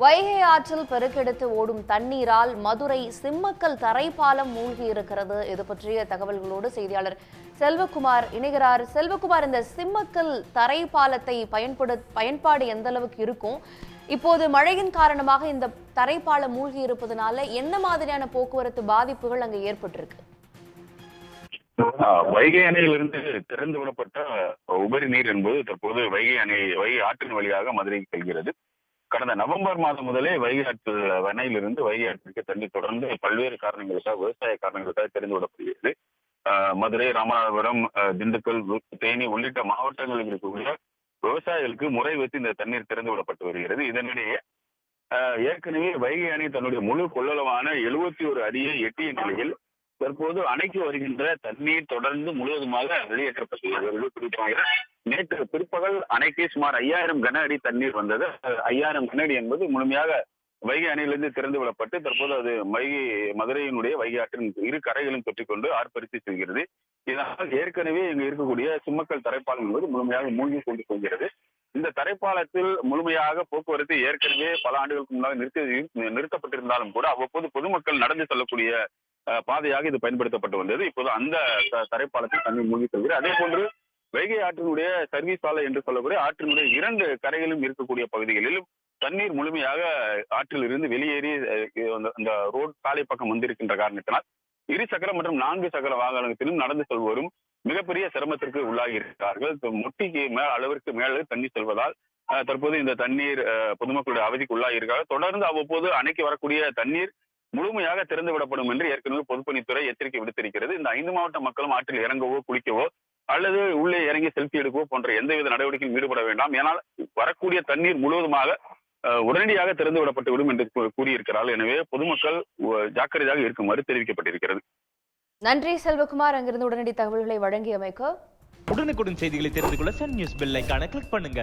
வைகை ஆற்றில் பெருக்கெடுத்து ஓடும் தண்ணீரால் மதுரை சிம்மக்கல் தரைப்பாலம் மூழ்கி இருக்கிறது. இது பற்றிய தகவல்களோடு செய்தியாளர் செல்வகுமார் இணைகிறார். செல்வகுமார் இந்த சிம்மக்கல் தரைப்பாலத்தை பயன்படு பயன்பாடு எந்த அளவுக்கு இருக்கும்? இப்போது மழையின் காரணமாக இந்த தரைப்பாலம் மூழ்கி இருப்பதனால என்ன மாதிரியான போக்குவரத்து பாதிப்புகள் அங்கு ஏற்பட்டிருக்கு? வைகை அணையிலிருந்து திறந்து விடப்பட்ட உபரி நீர் என்பது தற்போது வைகை அணை வைகை ஆற்றின் வழியாக மதுரைக்கு செல்கிறது. கடந்த நவம்பர் மாதம் முதலே வைகை ஆற்று அணையிலிருந்து வைகை ஆற்றிற்கு தண்ணீர் தொடர்ந்து பல்வேறு காரணங்களுக்காக விவசாய காரணங்களுக்காக திறந்து விடப்படுகிறது ஆஹ் மதுரை ராமநாதபுரம் திண்டுக்கல் தேனி உள்ளிட்ட மாவட்டங்களில் இருக்கக்கூடிய விவசாயிகளுக்கு முறை வைத்து இந்த தண்ணீர் திறந்து விடப்பட்டு வருகிறது. இதனிடையே ஆஹ் ஏற்கனவே வைகை அணை தன்னுடைய முழு கொள்ளளவான எழுபத்தி ஒரு அடியை எட்டிய நிலையில் தற்போது அணைக்கு வருகின்ற தண்ணீர் தொடர்ந்து முழுவதுமாக வெளியேற்றப்பட்டுள்ளது. குறிப்பாக நேற்று பிற்பகல் அணைக்கு சுமார் ஐயாயிரம் கன அடி தண்ணீர் வந்தது. ஐயாயிரம் கன அடி என்பது முழுமையாக வைகை அணையிலிருந்து திறந்து விடப்பட்டு தற்போது அது வைகை மதுரையினுடைய வைகை ஆற்றின் இரு கரைகளும் தொற்றிக்கொண்டு ஆர்ப்பரித்து செல்கிறது. இதனால் ஏற்கனவே இங்கு இருக்கக்கூடிய சிம்மக்கல் தரைப்பாலம் என்பது முழுமையாக மூழ்கி கொண்டு போகிறது இந்த தரைப்பாலத்தில் முழுமையாக போக்குவரத்து ஏற்கனவே பல ஆண்டுகளுக்கு முன்னால் நிறுத்தி நிறுத்தப்பட்டிருந்தாலும் கூட அவ்வப்போது பொதுமக்கள் நடந்து செல்லக்கூடிய பாதையாக இது பயன்படுத்தப்பட்டு வந்தது. இப்போது அந்த தரைப்பாலத்தில் தண்ணீர் மூழ்கி செல்கிறது. அதே போன்று வைகை ஆற்றினுடைய சர்வீஸ் ஆலை என்று சொல்லக்கூடிய ஆற்றினுடைய இரண்டு கரைகளும் இருக்கக்கூடிய பகுதிகளிலும் தண்ணீர் முழுமையாக ஆற்றில் இருந்து வெளியேறி அந்த- ரோடு சாலை பக்கம் வந்திருக்கின்ற காரணத்தினால் இரு சக்கர மற்றும் நான்கு சக்கர வாகனத்திலும் நடந்து செல்வோரும் மிகப்பெரிய சிரமத்திற்கு உள்ளாகி இருக்கிறார்கள் முட்டிக்கு மேல் அளவிற்கு மேலே தண்ணீர் செல்வதால் தற்போது இந்த தண்ணீர் அஹ், பொதுமக்களுடைய அவதிக்கு உள்ளாகி இருக்கிறார்கள் தொடர்ந்து அவ்வப்போது அணைக்கு வரக்கூடிய தண்ணீர் முழுமையாக திறந்து விடப்படும் என்று ஏற்கனவே பொதுப்பணித்துறை எச்சரிக்கை விடுத்திருக்கிறது. இந்த ஐந்து மாவட்ட மக்களும் ஆற்றில் இறங்கவோ குளிக்கவோ அல்லது உள்ளே இறங்கி செல்ஃபி எடுக்கவோ போன்ற எந்தவித நடவடிக்கையும் ஈடுபட வேண்டாம். ஏனால் வரக்கூடிய தண்ணீர் முழுவதுமாக உடனடியாக திறந்து விடப்பட்டு விடும் என்று கூறியிருக்கிறார்கள். எனவே பொதுமக்கள் ஜாக்கிரதையாக இருக்குமாறு தெரிவிக்கப்பட்டிருக்கிறது. நன்றி செல்வகுமார். அங்கிருந்து உடனடி தகவல்களை வழங்கியமைக்கு. உடனுக்குடன் செய்திகளை தெரிந்து கொள்ள சன் நியூஸ் பெல் ஐகானை கிளிக் பண்ணுங்க.